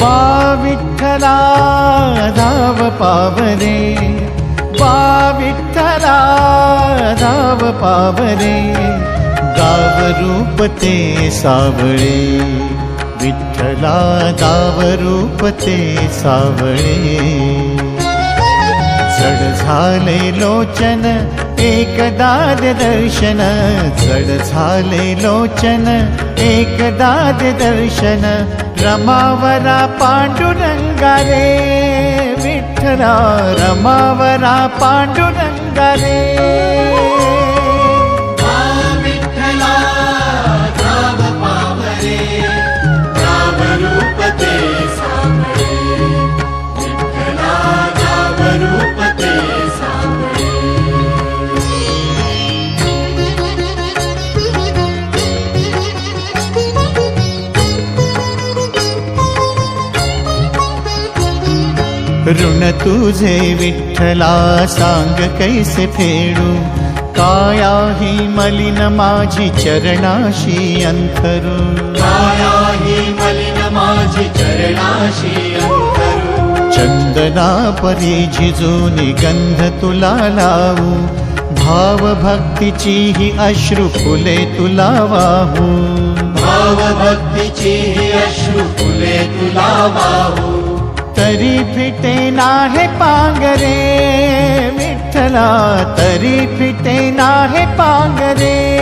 बा विठ्ठला धाव पावरे बा विठ्ठला धाव पावरे गाव रूप ते सावळे. विठ्ठला दावरूपते सावळे। चढ झाले लोचन एकदा दर्शन चढ झाले लोचन एकदाद दर्शन रमावरा पाण्डुरङ्गारे विठ्ठला रमावरा पाण्डुरङ्गारे ऋण तुझे विठ्ठला सांग कैसे फेडू? काया ही मलिन माझी चरणाशी अंथरू. काया ही मलिन माझी चरणाशी अंतरू चंदना परी झिजून गंध तुला लावू. भाव भक्तीची ही अश्रू फुले तुला वाहू. भाव भक्तीची ही अश्रू फुले तुला वाहू. तरी फिटे नाहे पांगरे विठ्ठला तरी फिटे नाहे पांगरे।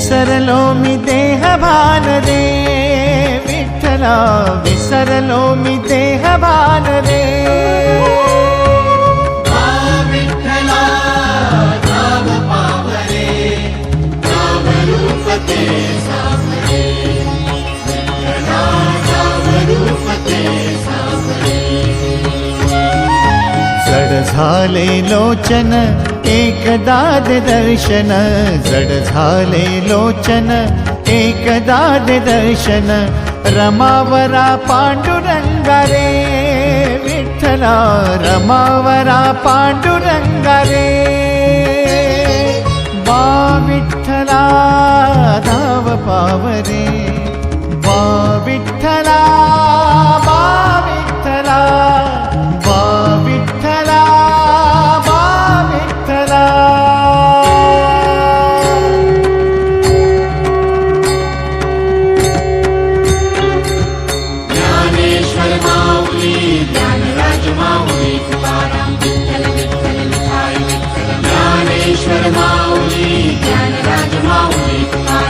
विसरलो मी देह भान रे विठ्ठला विसरलो मी देह भान रे झाले लोचन एकदाद दर्शन जड झाले लोचन। एकदाद दर्शन रमावरा पांडुरंगा रे विठ्ठला रमावरा पांडुरंगा माऊली ज्ञानराज माऊली तुकाराम विठ्ठल विठ्ठल विठाई विठ्ठल ज्ञानेश्वर माऊली